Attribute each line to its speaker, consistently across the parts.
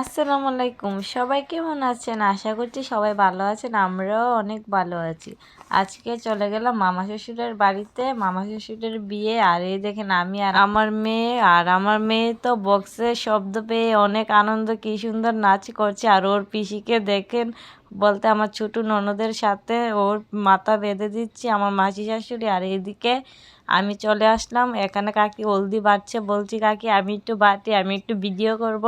Speaker 1: আসসালামু আলাইকুম। সবাই কেমন আছেন? আশা করছি সবাই ভালো আছেন, আমরাও অনেক ভালো আছি। আজকে চলে গেলাম মামা শ্বশুরের বাড়িতে। মামা শ্বশুরের বিয়ে, আর এই দেখেন আমি আর আমার মেয়ে, আর আমার মেয়ে তো বক্সে শব্দ পেয়ে অনেক আনন্দ, কি সুন্দর নাচ করছে। আর ওর পিসিকে দেখেন বলতে আমার ছোট ননদের সাথে ওর মাথা বেঁধে দিচ্ছি, আমার মাসি শাশুড়ি। আর এদিকে আমি চলে আসলাম। এখানে কাকি হলদি বাড়ছে। বলছি, কাকি, আমি একটু বাটি আমি একটু ভিডিও করব।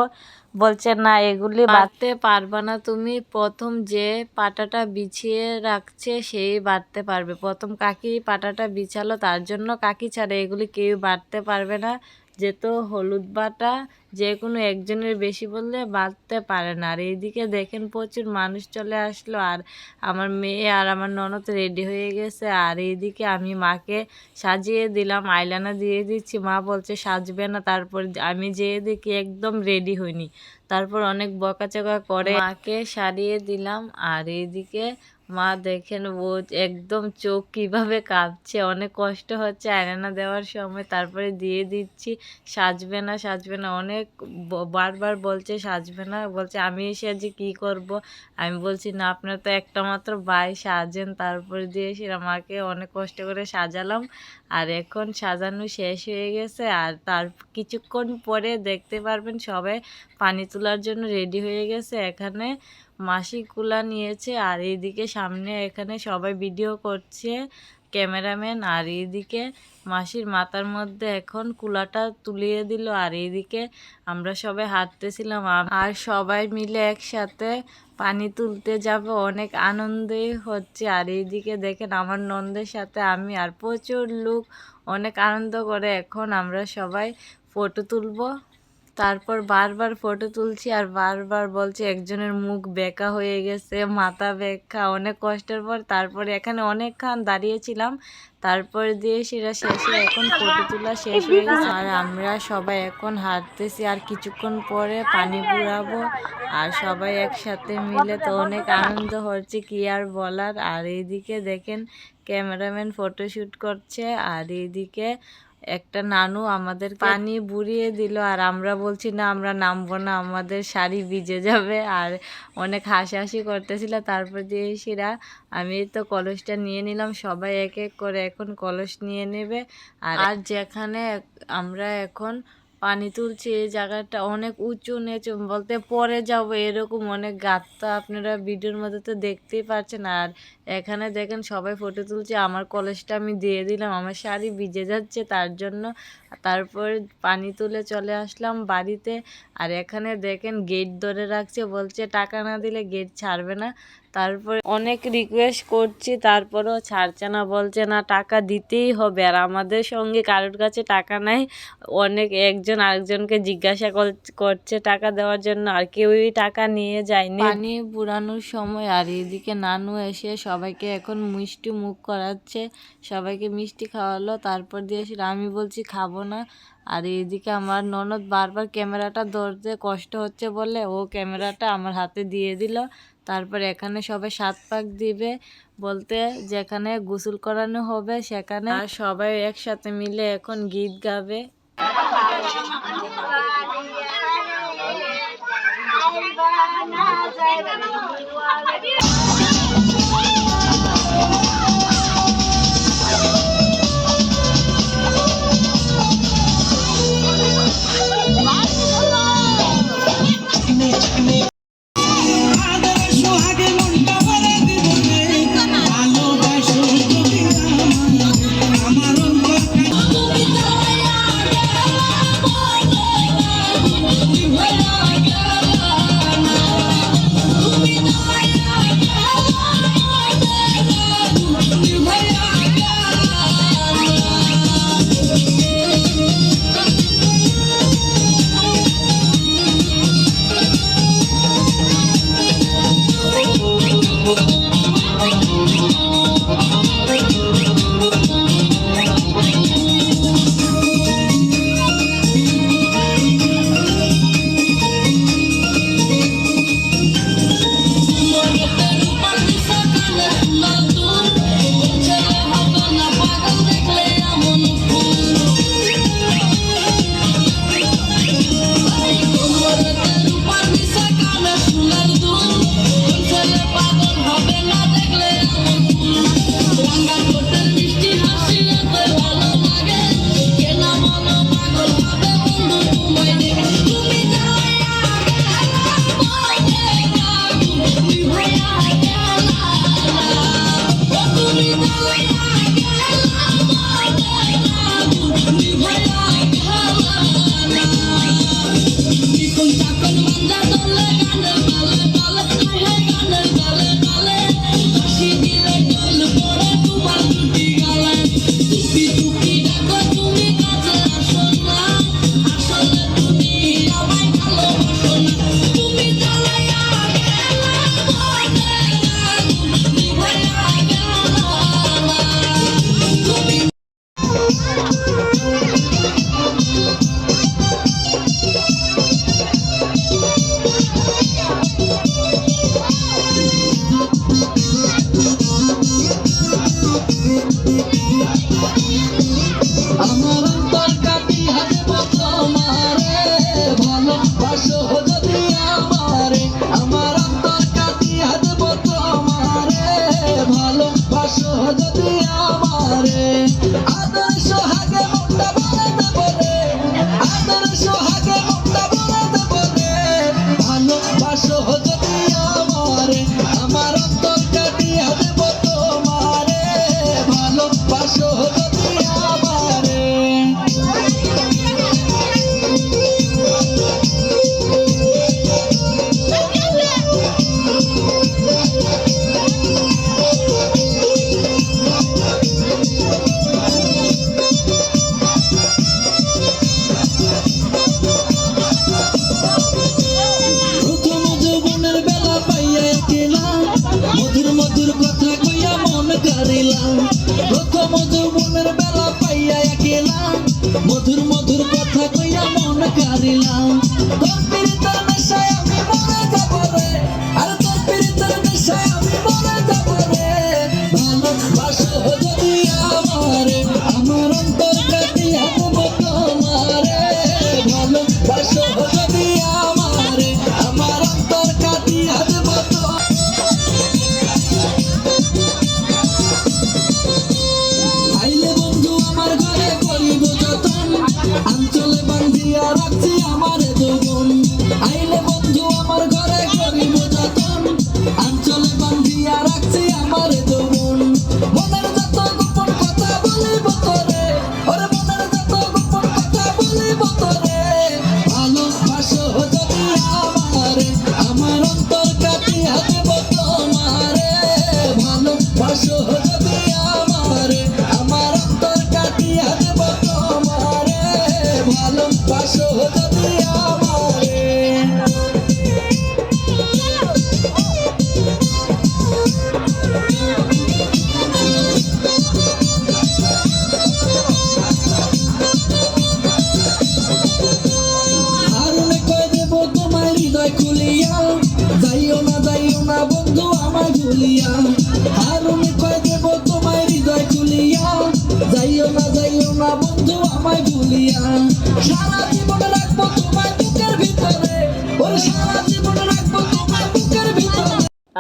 Speaker 1: বলছে, না, এগুলি বাড়তে পারবে না তুমি। প্রথম যে পাটাটা বিছিয়ে রাখছে, সেই বাড়তে পারবে। প্রথম কাকি পাটাটা বিছালো, তার জন্য কাকি ছাড়া এগুলি কেউ বাড়তে পারবে না। যেহেতু হলুদ বাটা যে কোনো একজনের বেশি বললে বাঁধতে পারে না। আর এইদিকে দেখেন প্রচুর মানুষ চলে আসলো আর আমার মেয়ে আর আমার ননদ রেডি হয়ে গেছে। আর এইদিকে আমি মাকে সাজিয়ে দিলাম আইলানা দিয়ে দিচ্ছি। মা বলছে, সাজবে না। তারপর আমি যেয়ে দেখি একদম রেডি হইনি। তারপর অনেক বকাচকা করে মাকে সারিয়ে দিলাম। আর এইদিকে মা দেখেন ও একদম চোখ কীভাবে কাঁপছে, অনেক কষ্ট হচ্ছে, আয়না দেওয়ার সময় তারপরে দিয়ে দিচ্ছি, সাজবে না সাজবে না, অনেক বারবার বলছে সাজবে না, বলছে আমি এসে আজ কি করব? আমি বলছি, না আপনার তো একটা মাত্র বাই সাজেন, তারপরে দিয়ে সেরা মাকে অনেক কষ্ট করে সাজালাম আর এখন সাজানো শেষ হয়ে গেছে, আর তার কিছুক্ষণ পরে দেখতে পারবেন সবাই পানি তোলার জন্য রেডি হয়ে গেছে। এখানে মাসি কুলা নিয়েছে, আর এইদিকে সামনে এখানে সবাই ভিডিও করছে ক্যামেরাম্যান, আর এইদিকে মাসির মাথার মধ্যে এখন কুলাটা তুলিয়ে দিল, আর এইদিকে আমরা সবাই হাঁটতেছিলাম আর সবাই মিলে একসাথে পানি তুলতে যাব, অনেক আনন্দে হচ্ছে। আর এইদিকে দেখেন আমার নন্দের সাথে আমি আর প্রচুর লোক, অনেক আনন্দ করে। এখন আমরা সবাই ফটো তুলবো। তারপর বারবার ফটো তুলছি আর বারবার বলছে একজনের মুখ বেঁকা হয়ে গেছে, মাথা বেঁকা, অনেক কষ্টের পর তারপরে এখানে অনেকক্ষণ দাঁড়িয়েছিলাম। তারপর দিয়ে সেটা শেষে এখন ফটো তোলা শেষ হয়ে গেছে। আর আমরা সবাই এখন হাঁটতেছি আর কিছুক্ষণ পরে পানি পুরাবো আর সবাই একসাথে মিলে তো অনেক আনন্দ হচ্ছে, কি আর বলার। আর এইদিকে দেখেন ক্যামেরাম্যান ফটোশ্যুট করছে আর এইদিকে একটা নানু আমাদের পানি বুড়িয়ে দিল আর আমরা বলছি না আমরা নামবো না আমাদের শাড়ি ভিজে যাবে। আর অনেক হাসাহাসি করতেছিল। তারপর দিয়ে সেরা আমি তো কলসটা নিয়ে নিলাম সবাই এক এক করে এখন কলস নিয়ে নেবে। আর আর যেখানে আমরা এখন পানি তুলছে, এই জায়গাটা অনেক উঁচু নিচু বলতে পরে যাব এরকম অনেক গাত্তা, আপনারা ভিডিওর মধ্যে তো দেখতেই পাচ্ছেন আর এখানে দেখেন সবাই ফটো তুলছে, আমার কলেজটা আমি দিয়ে দিলাম, আমার শাড়ি ভিজে যাচ্ছে তার জন্য। তারপর পানি তুলে চলে আসলাম বাড়িতে, আর এখানে দেখেন গেট ধরে রাখছে, বলছে টাকা না দিলে গেট ছাড়বে না। তারপরে অনেক রিকোয়েস্ট করছি, তারপরেও ছাড়ছে না, বলছে না, টাকা দিতেই হবে। আর আমাদের সঙ্গে কারোর কাছে টাকা নাই, অনেক একজন আরেকজনকে জিজ্ঞাসা করছে টাকা দেওয়ার জন্য, আর কেউই টাকা নিয়ে যায়নি। পানি পুরানোর সময়, আর এদিকে নানু এসে সবাইকে এখন মিষ্টি মুখ করাচ্ছে। সবাইকে মিষ্টি খাওয়ালো, তারপর দিয়ে আমি বলছি, খাব না। আর এদিকে আমার ননদ বারবার ক্যামেরাটা ধরতে কষ্ট হচ্ছে বলে, ও ক্যামেরাটা আমার হাতে দিয়ে দিল। তারপর এখানে সবাই সাত পাক দিবে বলতে যেখানে গোসল করানো হবে সেখানে আর সবাই একসাথে মিলে এখন গীত গাবে।
Speaker 2: মধুর মধুর কথা কইয়া মন কারিলাম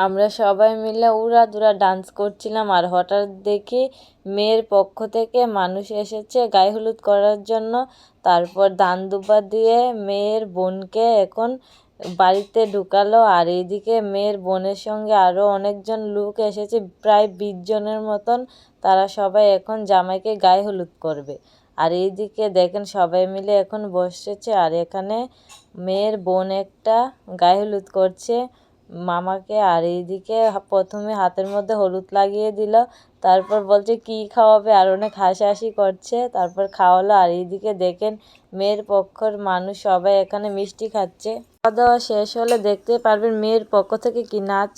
Speaker 2: আমরা
Speaker 1: সবাই মিলে উড়াদুরা ডান্স করছিলাম আর হঠাৎ দেখি মেয়ের পক্ষ থেকে মানুষ এসেছে গায়ে হলুদ করার জন্য। তারপর দান দুপা দিয়ে মেয়ের বোনকে এখন বাড়িতে ঢুকালো আর এইদিকে মেয়ের বোনের সঙ্গে আরও অনেকজন লোক এসেছে, প্রায় বিশ জনের মতন। তারা সবাই এখন জামাইকে গায়ে হলুদ করবে। আর এইদিকে দেখেন সবাই মিলে এখন বসেছে আর এখানে মেয়ের বোন একটা গায়ে হলুদ করছে। মামাকে আর এইদিকে প্রথমে হাতের মধ্যে হলুদ লাগিয়ে দিল, তারপর বলছে, কি খাওয়াবে? আর অনেক হাসাহাসি করছে, তারপর খাওয়ালো। আর এইদিকে দেখেন, মেয়ের পক্ষর মানুষ সবাই এখানে মিষ্টি খাচ্ছে। খাওয়া দাওয়া শেষ হলে দেখতে পারবেন মেয়ের পক্ষ থেকে কি নাচ।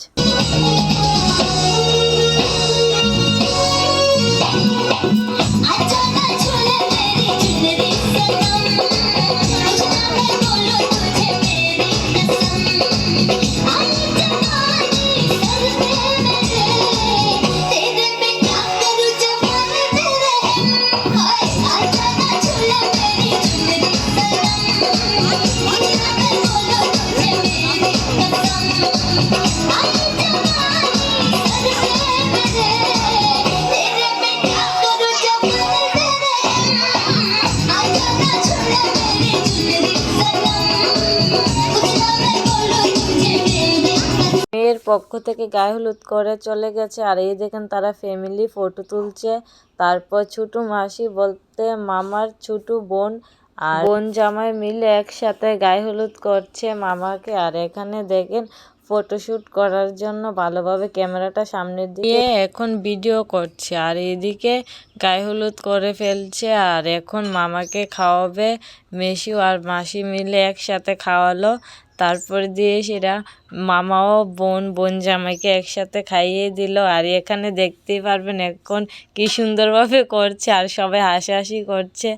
Speaker 1: পক্ষ থেকে গায়ে হলুদ করে চলে গেছে। আর এই দেখেন তারা ফ্যামিলি ফটো তুলছে। তারপর ছোটু মাসি বলতে, মামার ছোটু বোন আর বোন জামাই মিলে একসাথে গায়ে হলুদ করছে মামাকে। আর এখানে দেখেন ফটোশ্যুট করার জন্য ভালোভাবে ক্যামেরাটা সামনে দিয়ে এখন ভিডিও করছে। আর এদিকে গায়ে হলুদ করে ফেলছে। আর এখন মামাকে খাওয়াবে। মেশিও আর মাসি মিলে একসাথে খাওয়ালো। তারপর দিয়ে সেটা মামাও বোন বোন জামাইকে একসাথে খাইয়ে দিল। আর এখানে দেখতেই পারবেন এখন কি সুন্দরভাবে করছে আর সবাই হাসাহাসি করছে।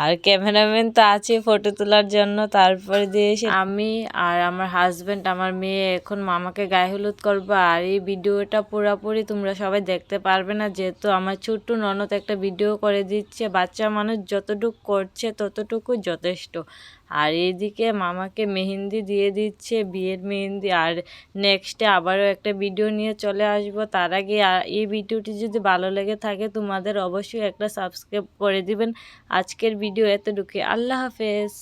Speaker 1: আর ক্যামেরাম্যান তো আছে ফটো তোলার জন্য। তারপরে দিয়ে আমি আর আমার হাজব্যান্ড আমার মেয়ে এখন মামাকে গায়ে হলুদ করব। আর এই ভিডিওটা পুরোপুরি তোমরা সবাই দেখতে পারবে না। যেহেতু আমার ছোট্ট ননদ একটা ভিডিও করে দিচ্ছে। বাচ্চা মানুষ যতটুকু করছে ততটুকু যথেষ্ট। আর এইদিকে মামাকে মেহেন্দি দিয়ে দিচ্ছে, বিয়ের মেহেন্দি। আর নেক্সটে আবারও একটা ভিডিও নিয়ে চলে আসব। তার আগে এই ভিডিওটি যদি ভালো লেগে থাকে, তোমাদের অবশ্যই একটা সাবস্ক্রাইব করে দিবেন। আজকের ভিডিও এতটুকু আল্লাহ হাফেজ।